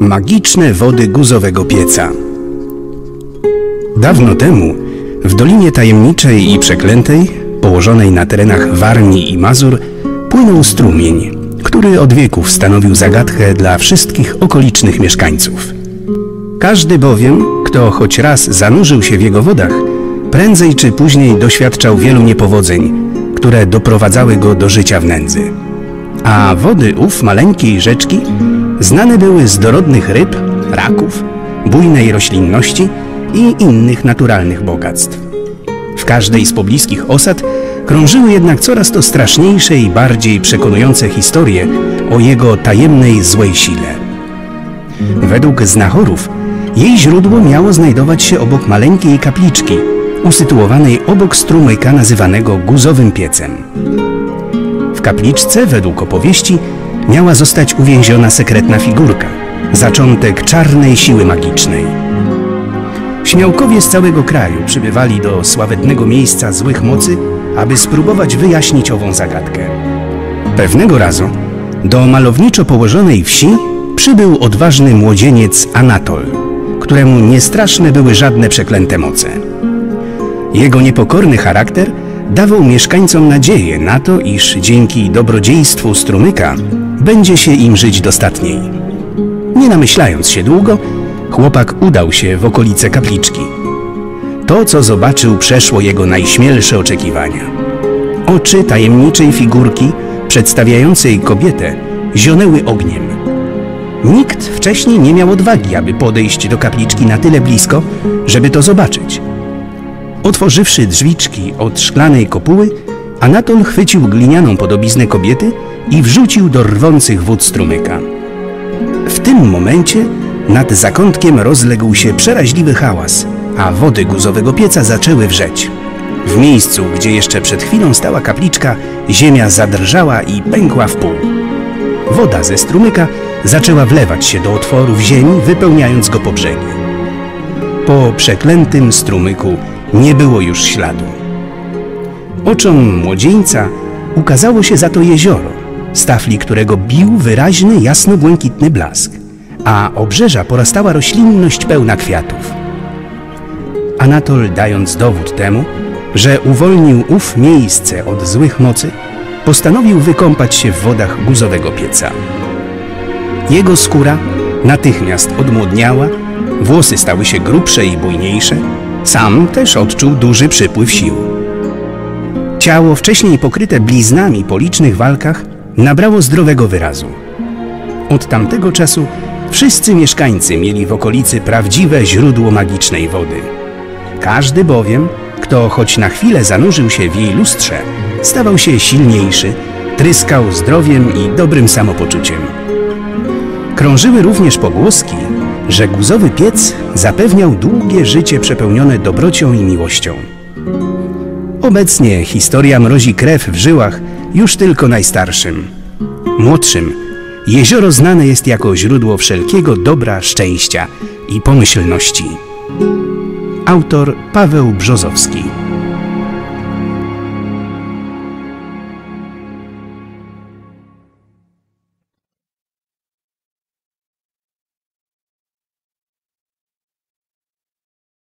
Magiczne wody guzowego pieca. Dawno temu, w Dolinie Tajemniczej i Przeklętej, położonej na terenach Warmii i Mazur, płynął strumień, który od wieków stanowił zagadkę dla wszystkich okolicznych mieszkańców. Każdy bowiem, kto choć raz zanurzył się w jego wodach, prędzej czy później doświadczał wielu niepowodzeń, które doprowadzały go do życia w nędzy. A wody ów maleńkiej rzeczki znane były z dorodnych ryb, raków, bujnej roślinności i innych naturalnych bogactw. W każdej z pobliskich osad krążyły jednak coraz to straszniejsze i bardziej przekonujące historie o jego tajemnej złej sile. Według znachorów jej źródło miało znajdować się obok maleńkiej kapliczki, usytuowanej obok strumyka nazywanego guzowym piecem. Kapliczce, według opowieści, miała zostać uwięziona sekretna figurka, zaczątek czarnej siły magicznej. Śmiałkowie z całego kraju przybywali do sławetnego miejsca złych mocy, aby spróbować wyjaśnić ową zagadkę. Pewnego razu do malowniczo położonej wsi przybył odważny młodzieniec Anatol, któremu niestraszne były żadne przeklęte moce. Jego niepokorny charakter dawał mieszkańcom nadzieję na to, iż dzięki dobrodziejstwu strumyka będzie się im żyć dostatniej. Nie namyślając się długo, chłopak udał się w okolice kapliczki. To, co zobaczył, przeszło jego najśmielsze oczekiwania. Oczy tajemniczej figurki, przedstawiającej kobietę, zionęły ogniem. Nikt wcześniej nie miał odwagi, aby podejść do kapliczki na tyle blisko, żeby to zobaczyć. Otworzywszy drzwiczki od szklanej kopuły, Anatol chwycił glinianą podobiznę kobiety i wrzucił do rwących wód strumyka. W tym momencie nad zakątkiem rozległ się przeraźliwy hałas, a wody guzowego pieca zaczęły wrzeć. W miejscu, gdzie jeszcze przed chwilą stała kapliczka, ziemia zadrżała i pękła w pół. Woda ze strumyka zaczęła wlewać się do otworów ziemi, wypełniając go po brzegi. Po przeklętym strumyku nie było już śladu. Oczom młodzieńca ukazało się za to jezioro, z tafli którego bił wyraźny jasno-błękitny blask, a obrzeża porastała roślinność pełna kwiatów. Anatol, dając dowód temu, że uwolnił ów miejsce od złych mocy, postanowił wykąpać się w wodach guzowego pieca. Jego skóra natychmiast odmłodniała, włosy stały się grubsze i bujniejsze, sam też odczuł duży przypływ sił. Ciało, wcześniej pokryte bliznami po licznych walkach, nabrało zdrowego wyrazu. Od tamtego czasu wszyscy mieszkańcy mieli w okolicy prawdziwe źródło magicznej wody. Każdy bowiem, kto choć na chwilę zanurzył się w jej lustrze, stawał się silniejszy, tryskał zdrowiem i dobrym samopoczuciem. Krążyły również pogłoski, że guzowy piec zapewniał długie życie przepełnione dobrocią i miłością. Obecnie historia mrozi krew w żyłach już tylko najstarszym. Młodszym jezioro znane jest jako źródło wszelkiego dobra, szczęścia i pomyślności. Autor Paweł Brzozowski